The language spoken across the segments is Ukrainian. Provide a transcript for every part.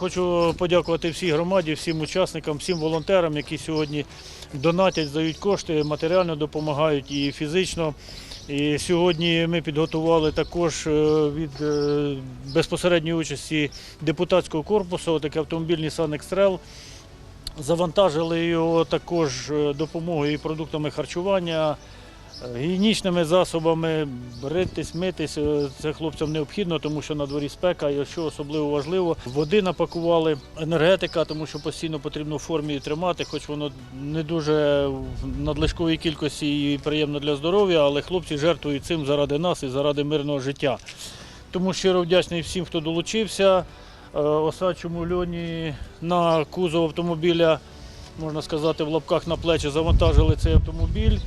Хочу подякувати всій громаді, всім учасникам, всім волонтерам, які сьогодні донатять, здають кошти, матеріально допомагають і фізично. І сьогодні ми підготували також е, від е, безпосередньої участі депутатського корпусу такий автомобіль Nissan X-Trail. Завантажили його також е, допомогою і продуктами харчування, гігієнічними засобами, ритись, митись. е, Це хлопцям необхідно, тому що на дворі спека, і що особливо важливо, води напакували, енергетика, тому що постійно потрібно в формі тримати, хоч воно не дуже в надлишковій кількості і приємно для здоров'я, але хлопці жертвують цим заради нас і заради мирного життя. Тому щиро вдячний всім, хто долучився. Е, Осадчому льоні на кузов автомобіля, можна сказати, в лапках на плечі завантажили цей автомобіль.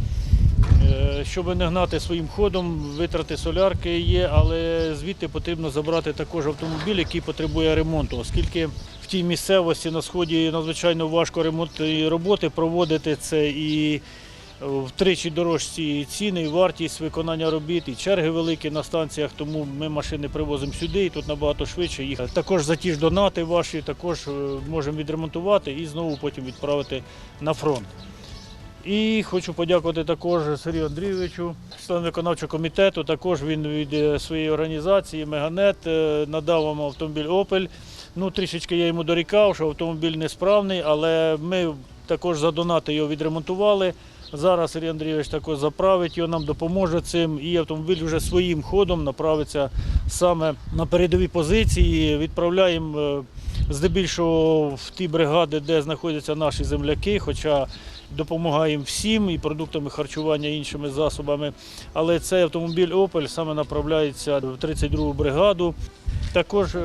Е, Щоб не гнати своїм ходом, витрати солярки є, але звідти потрібно забрати також автомобіль, який потребує ремонту, оскільки в тій місцевості на сході надзвичайно важко ремонтні роботи проводити це і втричі дорожчі ціни, і вартість виконання робіт, і черги великі на станціях, тому ми машини привозимо сюди і тут набагато швидше їх. Також за ті ж донати ваші також е, можемо відремонтувати і знову потім відправити на фронт. І хочу подякувати також Сергію Андрійовичу, члену виконавчого комітету. Також він від е, своєї організації Меганет е, надав вам автомобіль Opel. Ну, трішечки я йому дорікав, що автомобіль несправний, але ми також за донати його відремонтували. Зараз Сергій Андрійович також заправить його, нам допоможе цим. І автомобіль вже своїм ходом направиться саме на передові позиції. Відправляємо е, здебільшого в ті бригади, де знаходяться наші земляки, хоча допомагаємо всім і продуктами харчування, і іншими засобами. Але цей автомобіль Opel саме направляється в 32-гу бригаду. Також е,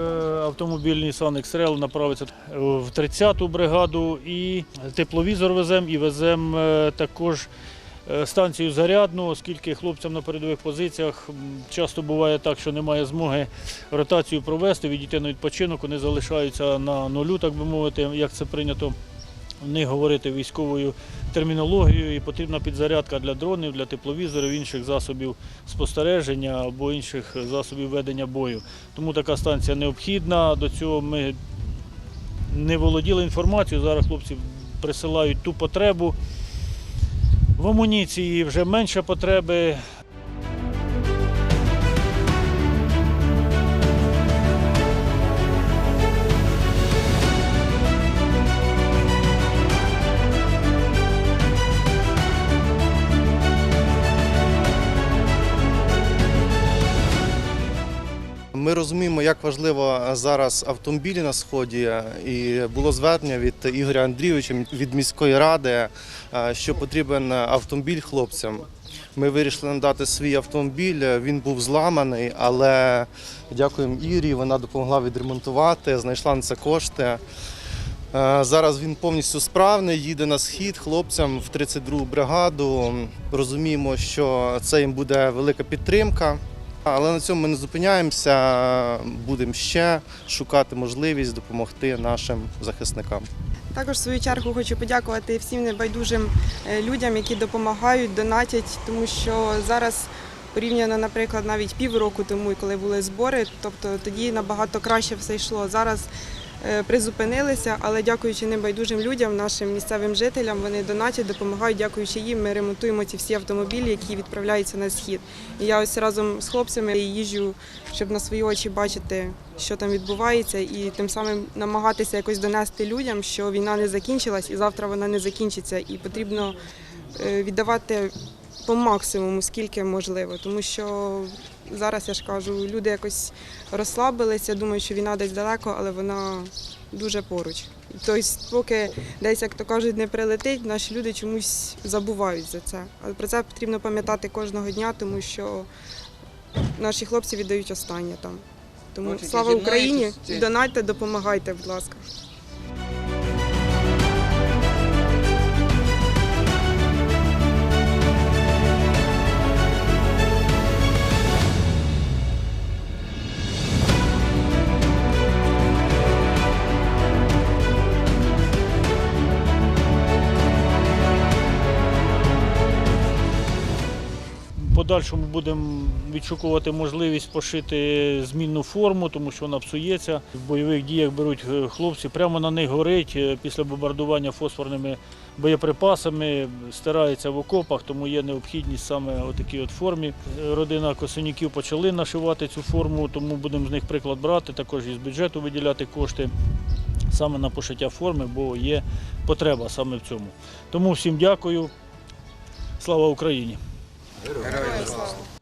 автомобіль Nissan X-Trail направиться в 30-ту бригаду і тепловізор веземо, і веземо е, також е, станцію зарядну, оскільки хлопцям на передових позиціях часто буває так, що немає змоги ротацію провести, відійти на відпочинок, вони залишаються на нулю, так би мовити, як це прийнято них говорити військовою термінологією, і потрібна підзарядка для дронів, для тепловізорів, інших засобів спостереження або інших засобів ведення бою. Тому така станція необхідна. До цього ми не володіли інформацією. Зараз хлопці присилають ту потребу. В амуніції вже менше потреби. Розуміємо, як важливо зараз автомобілі на сході, і було звернення від Ігоря Андрійовича від міської ради, е, що потрібен автомобіль хлопцям. Ми вирішили надати свій автомобіль. Він був зламаний, але дякуємо Ірі. Вона допомогла відремонтувати, знайшла на це кошти. Е, Зараз він повністю справний, їде на схід хлопцям в 32-гу бригаду. Розуміємо, що це їм буде велика підтримка. Але на цьому ми не зупиняємося. Будемо ще шукати можливість допомогти нашим захисникам. Також в свою чергу хочу подякувати всім небайдужим е, людям, які допомагають, донатять, тому що зараз порівняно, наприклад, навіть півроку тому, коли були збори, тобто тоді набагато краще все йшло. Зараз призупинилися, але дякуючи небайдужим людям, нашим місцевим жителям, вони донатять, допомагають. Дякуючи їм, ми ремонтуємо ці всі автомобілі, які відправляються на схід. І я ось разом з хлопцями їжджу, щоб на свої очі бачити, що там відбувається, і тим самим намагатися якось донести людям, що війна не закінчилась і завтра вона не закінчиться, і потрібно е, віддавати по максимуму, скільки можливо, тому що зараз я ж кажу, люди якось розслабилися, думають, що війна десь далеко, але вона дуже поруч. Тобто, поки десь, як то кажуть, не прилетить, наші люди чомусь забувають за це. Але про це потрібно пам'ятати кожного дня, тому що наші хлопці віддають останнє там. Тому слава Україні донайте, допомагайте, будь ласка. Подальшому будемо відшукувати можливість пошити змінну форму, тому що вона псується. В бойових діях беруть е, хлопці, прямо на них горить е, після бомбардування фосфорними боєприпасами, стирається в окопах, тому є необхідність саме у такій от формі. Родина Косинюків почали нашивати цю форму, тому будемо з них приклад брати, також із бюджету виділяти кошти саме на пошиття форми, бо є потреба саме в цьому. Тому всім дякую. Слава Україні! Героям слава!